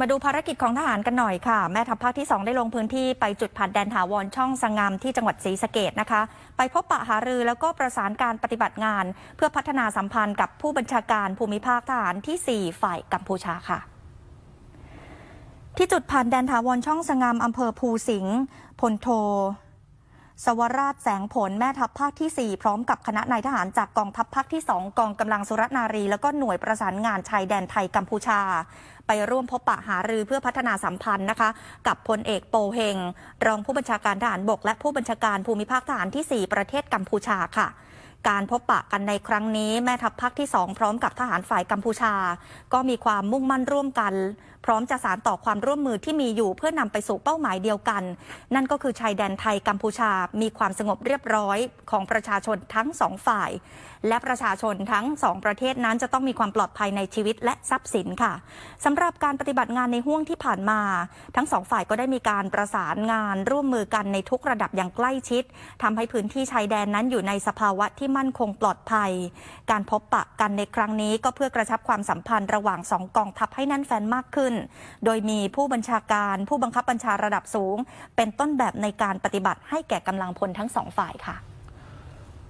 มาดูภารกิจของทหารกันหน่อยค่ะ แม่ทัพภาคที่ 2 ได้ลงพื้นที่ไปจุดผ่านแดนถาวรช่องสงามที่จังหวัดศรีสะเกดนะคะ ไปพบปะหารือแล้วก็ประสานการปฏิบัติงาน เพื่อพัฒนาสัมพันธ์กับผู้บัญชาการภูมิภาคทหารที่ 4 ฝ่ายกัมพูชาค่ะที่จุดผ่านแดนถาวรช่องสงามอำเภอภูสิงห์พลโท สวราชแสงผลแม่ทัพภาคที่ 4 พร้อมกับคณะนายทหารจากกองทัพภาคที่ 2 กองกำลังสุรนารี แล้วก็หน่วยประสานงานชายแดนไทยกัมพูชา ไปร่วมพบปะหารือเพื่อพัฒนาสัมพันธ์นะคะ กับพลเอกโปเฮง รองผู้บัญชาการทหารบก และผู้บัญชาการภูมิภาคทหารที่ 4 ประเทศกัมพูชาค่ะการพบปะกันในครั้งนี้แม่ทัพภาคที่ 2 พร้อมกับทหารฝ่ายกัมพูชา ก็มีความมุ่งมั่นร่วมกัน พร้อมจะสานต่อความร่วมมือที่มีอยู่เพื่อนำไปสู่เป้าหมายเดียวกัน นั่นก็คือชายแดนไทยกัมพูชา มีความสงบเรียบร้อยของประชาชนทั้งสองฝ่าย และประชาชนทั้งสองประเทศนั้นจะต้องมีความปลอดภัยในชีวิตและทรัพย์สินค่ะสำหรับการปฏิบัติงานในห่วงที่ผ่านมา ทั้งสองฝ่ายก็ได้มีการประสานงานร่วมมือกันในทุกระดับอย่างใกล้ชิดทำให้พื้นที่ชายแดนนั้นอยู่ในสภาวะที่มั่นคงปลอดภัย การพบปะกันในครั้งนี้ก็เพื่อกระชับความสัมพันธ์ระหว่างสองกองทัพให้แน่นแฟนมากขึ้นน โดยมีผู้บัญชาการผู้บังคับบัญชาระดับสูง เป็นต้นแบบในการปฏิบัติให้แก่กำลังพลทั้งสองฝ่ายค่ะ